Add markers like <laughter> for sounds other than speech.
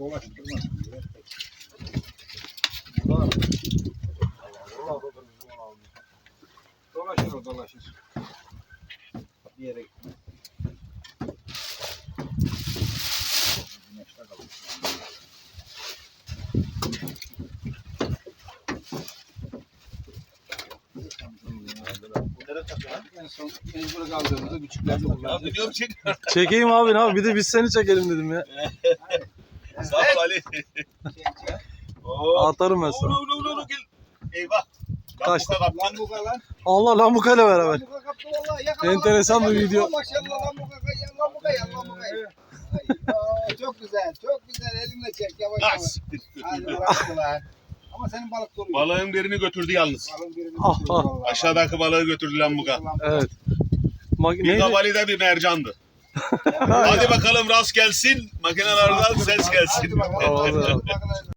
dolaştırma. Dolaşır o dolaşır. Bir yere gitmez. Güneşte kalır. En son mecbur kaldığımızda küçüklerde kullandık. Çekeyim abi ne abi bir de biz seni çekelim dedim ya. <laughs> Sağ ol Ali. Oo. <laughs> Atarım ben sana. no, no, gel. Eyvah. Kaçtı. Lambuka. Lambuka lan. Allah lamukayla beraber. Lambuka kaptı vallahi. Yakala Enteresan lambuka, bir yakala. video. Maşallah lambuka ya lambuka ya lambuka ya. Ay, aa, Çok güzel, çok güzel. Elinle çek yavaş Ah, yavaş. siktir. Hadi bıraktılar. Ama senin balık duruyor. Balığın birini götürdü yalnız. Balığın birini Ah, tutuyor ah. vallahi. Aşağıdaki balığı götürdü lambuka. Evet. Mak Bir neydi? kabali de bir mercandı. Hadi bakalım rast gelsin. Makinelerden ses gelsin. <laughs>